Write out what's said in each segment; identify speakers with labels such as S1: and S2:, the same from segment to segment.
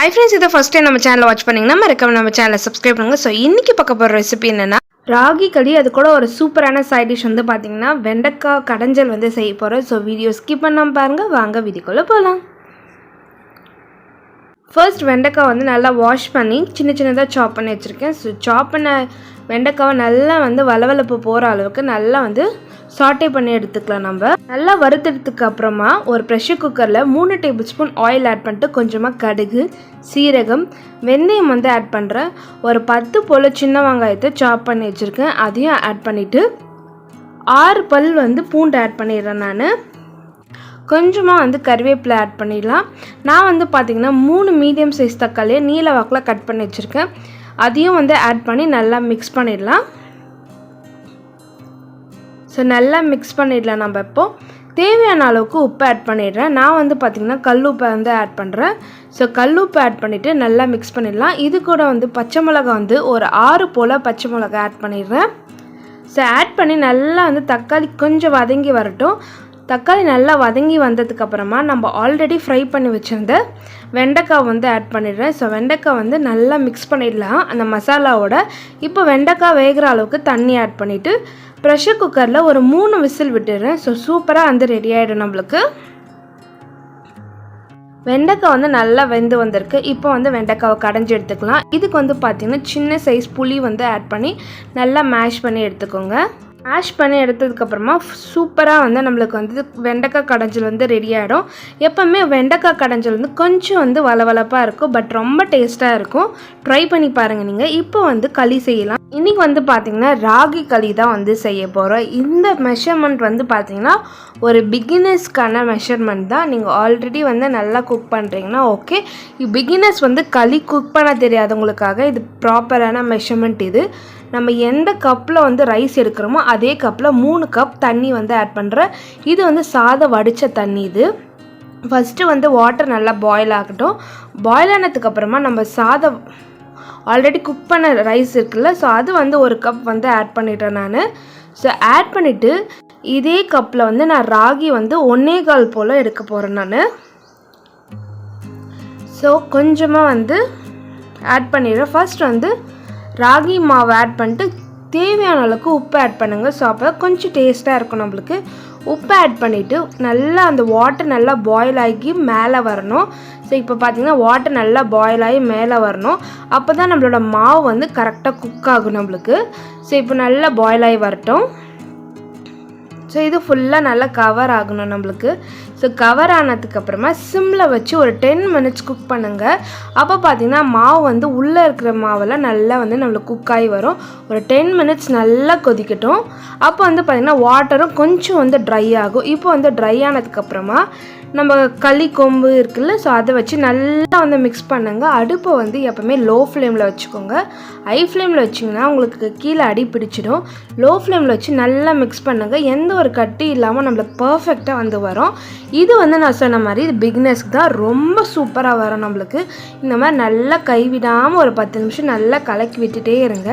S1: High friends இதை first time நம்ம சேனலை வாட்ச் பண்ணிங்கன்னா மறக்காம நம்ம சேனலை சப்ஸ்கிரைப் பண்ணுங்கள் ஸோ இன்றைக்கி பார்க்க போகிற ரெசிபி என்னென்னா ராகி களி. அது கூட ஒரு சூப்பரான சைட் டிஷ் வந்து பார்த்திங்கன்னா வெண்டைக்காய் கடைஞ்சல் வந்து செய்ய போகிறோம் ஸோ வீடியோ ஸ்கிப் பண்ணாமல் பாருங்கள் வாங்க வீடியோக்குள்ளே போகலாம் ஃபர்ஸ்ட் வெண்டைக்காய் வந்து நல்லா வாஷ் பண்ணி சின்ன சின்னதாக சாப் பண்ணி வச்சுருக்கேன். ஸோ சாப் பண்ண வெண்டைக்காவை நல்லா வந்து வளவளப்பு போகிற அளவுக்கு நல்லா வந்து சாட்டே பண்ணி எடுத்துக்கலாம் நம்ம. நல்லா வறுத்ததுக்கு அப்புறமா ஒரு ப்ரெஷர் குக்கரில் மூணு டேபிள் ஸ்பூன் ஆயில் ஆட் பண்ணிட்டு கொஞ்சமாக கடுகு சீரகம் வெந்தயம் வந்து ஆட் பண்ணுறேன் ஒரு பத்து போல் சின்ன வெங்காயத்தை சாப் பண்ணி வச்சுருக்கேன். அதையும் ஆட் பண்ணிவிட்டு ஆறு பல் வந்து பூண்டு ஆட் பண்ணிடுறேன் நான். கொஞ்சமாக வந்து கருவேப்பிலை ஆட் பண்ணிடலாம். நான் வந்து பார்த்திங்கன்னா மூணு மீடியம் சைஸ் தக்காளியை நீல வாக்கில் கட் பண்ணி வச்சுருக்கேன். அதையும் வந்து ஆட் பண்ணி நல்லா மிக்ஸ் பண்ணிடலாம். ஸோ நல்லா மிக்ஸ் பண்ணிடலாம் நம்ம இப்போது தேவையான அளவுக்கு உப்பு ஆட் பண்ணிடுறேன். நான் வந்து பார்த்திங்கன்னா கல் உப்பை வந்து ஆட் பண்ணுறேன் ஸோ கல் உப்பு ஆட் பண்ணிவிட்டு நல்லா மிக்ஸ் பண்ணிடலாம். இது கூட வந்து பச்சை மிளகா வந்து ஒரு ஆறு போல் பச்சை மிளகா ஆட் பண்ணிடுறேன். ஸோ ஆட் பண்ணி நல்லா வந்து தக்காளி கொஞ்சம் வதங்கி வரட்டும். தக்காளி நல்லா வதங்கி வந்ததுக்கப்புறமா நம்ம ஆல்ரெடி ஃப்ரை பண்ணி வச்சுருந்த வெண்டைக்காய் வந்து ஆட் பண்ணிடுறேன். ஸோ வெண்டைக்காய் வந்து நல்லா மிக்ஸ் பண்ணிடலாம். அந்த மசாலாவோட இப்போ வெண்டைக்காய் வேகிற அளவுக்கு தண்ணி ஆட் பண்ணிவிட்டு ப்ரெஷர் குக்கரில் ஒரு மூணு விசில் விட்டுடுறேன். ஸோ சூப்பராக வந்து ரெடி ஆகிடும் நம்மளுக்கு. வெண்டைக்காய் வந்து நல்லா வெந்து வந்திருக்கு. இப்போ வந்து வெண்டைக்காவை கடைஞ்சி எடுத்துக்கலாம். இதுக்கு வந்து பார்த்திங்கன்னா சின்ன சைஸ் புளி வந்து ஆட் பண்ணி நல்லா மேஷ் பண்ணி எடுத்துக்கோங்க. மேஷ் பண்ணி எடுத்ததுக்கப்புறமா சூப்பராக வந்து நம்மளுக்கு வந்து வெண்டைக்காய் கடைஞ்சல் வந்து ரெடி ஆகிடும் எப்போவுமே வெண்டைக்காய் கடைஞ்சல் வந்து கொஞ்சம் வந்து வளவளப்பாக இருக்கும். பட் ரொம்ப டேஸ்ட்டாக இருக்கும். ட்ரை பண்ணி பாருங்கள் நீங்கள் இப்போ வந்து களி செய்யலாம். இன்றைக்கி வந்து பார்த்திங்கன்னா ராகி களி தான் வந்து செய்ய போகிறோம் இந்த மெஷர்மெண்ட் வந்து பார்த்திங்கன்னா ஒரு பிகினர்ஸ்க்கான மெஷர்மெண்ட் தான். நீங்கள் ஆல்ரெடி வந்து நல்லா குக் பண்ணுறீங்கன்னா ஓகே பிகினர்ஸ் வந்து களி குக் பண்ண தெரியாதவங்களுக்காக இது ப்ராப்பரான மெஷர்மெண்ட் இது. நம்ம எந்த கப்பில் வந்து ரைஸ் எடுக்கிறோமோ அதே கப்பில் மூணு கப் தண்ணி வந்து ஆட் பண்ணுறேன் இது வந்து சாதம் வடித்த தண்ணி இது. ஃபஸ்ட்டு வந்து வாட்டர் நல்லா பாயில் ஆகட்டும். பாயில் ஆனதுக்கப்புறமா நம்ம சாதம் ஆல்ரெடி குக் பண்ண ரைஸ் இருக்குல்ல ஸோ அது வந்து ஒரு கப் வந்து ஆட் பண்ணிட்டேன் நான். ஸோ ஆட் பண்ணிவிட்டு இதே கப்பில் வந்து நான் ராகி வந்து ஒன்னே கால் போல் எடுக்க போகிறேன் நான். ஸோ கொஞ்சமாக வந்து ஆட் பண்ணிடுறேன். ஃபஸ்ட் வந்து ராகி மாவு ஆட் பண்ணிட்டு தேவையான அளவுக்கு உப்பு ஆட் பண்ணுங்கள் ஸோ அப்போ கொஞ்சம் டேஸ்ட்டாக இருக்கும் நம்மளுக்கு. உப்பு ஆட் பண்ணிவிட்டு நல்லா அந்த வாட்டர் நல்லா பாயில் ஆகி மேலே வரணும். ஸோ இப்போ பார்த்தீங்கன்னா வாட்டர் நல்லா பாயில் ஆகி மேலே வரணும். அப்போ தான் நம்மளோட மாவு வந்து கரெக்டாக குக் ஆகும் நம்மளுக்கு. ஸோ இப்போ நல்லா பாயில் ஆகி வரட்டும். ஸோ இது ஃபுல்லாக நல்லா கவர் ஆகணும் நம்மளுக்கு. ஸோ கவர் ஆனதுக்கப்புறமா சிம்மில் வச்சு ஒரு டென் மினிட்ஸ் குக் பண்ணுங்கள் அப்போ பார்த்தீங்கன்னா மாவு வந்து உள்ளே இருக்கிற மாவெல்லாம் நல்லா வந்து நம்மளுக்கு குக் ஆகி வரும். ஒரு டென் மினிட்ஸ் நல்லா கொதிக்கட்டும். அப்போ வந்து பார்த்திங்கன்னா வாட்டரும் கொஞ்சம் வந்து ட்ரை ஆகும். இப்போ வந்து ட்ரை ஆனதுக்கப்புறமா நம்ம களி கொம்பு இருக்குல்ல ஸோ அதை வச்சு நல்லா வந்து மிக்ஸ் பண்ணுங்க. அடுப்பை வந்து எப்போவுமே லோ ஃப்ளேமில் வச்சுக்கோங்க ஹை ஃப்ளேமில் வச்சிங்கன்னா உங்களுக்கு கீழே அடி பிடிச்சிடும். லோ ஃப்ளேமில் வச்சு நல்லா மிக்ஸ் பண்ணுங்கள் எந்த ஒரு கட்டி இல்லாமல் நம்மளுக்கு பர்ஃபெக்டாக வந்து வரும். இது வந்து நான் சொன்ன மாதிரி இது பிக்னஸ்க்கு தான் ரொம்ப சூப்பராக வரும் நம்மளுக்கு. இந்த மாதிரி நல்லா கைவிடாமல் ஒரு பத்து நிமிஷம் நல்லா கலக்கி விட்டுட்டே இருங்க.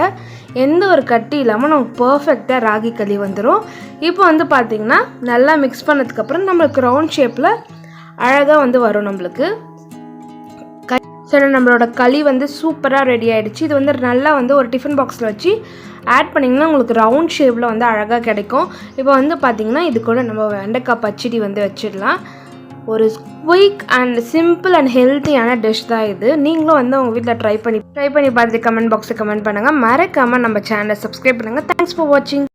S1: எந்த ஒரு கட்டி இல்லாமல் நமக்கு பர்ஃபெக்டாக ராகி களி வந்துடும் இப்போ வந்து பார்த்திங்கன்னா நல்லா மிக்ஸ் பண்ணதுக்கப்புறம் நம்மளுக்கு ரவுண்ட் ஷேப்பில் அழகாக வந்து வரும் நம்மளுக்கு. சரி நம்மளோட களி வந்து சூப்பராக ரெடி ஆகிடுச்சு இது வந்து நல்லா வந்து ஒரு டிஃபன் பாக்ஸில் வச்சு ஆட் பண்ணிங்கன்னா உங்களுக்கு ரவுண்ட் ஷேப்பில் வந்து அழகாக கிடைக்கும். இப்போ வந்து பார்த்திங்கன்னா இது கூட நம்ம வெண்டைக்காய் பச்சடி வந்து வச்சிடலாம். ஒரு குயிக் அண்ட் சிம்பிள் அண்ட் ஹெல்த்தியான டிஷ் தான் இது. நீங்களும் வந்து உங்கள் வீட்டில் ட்ரை பண்ணி ட்ரை பண்ணி பார்த்துட்டு கமெண்ட் பாக்ஸில் கமெண்ட் பண்ணுங்கள் மறக்காமல் நம்ம சேனலை சப்ஸ்கிரைப் பண்ணுங்கள் தேங்க்ஸ் ஃபார் வாட்சிங்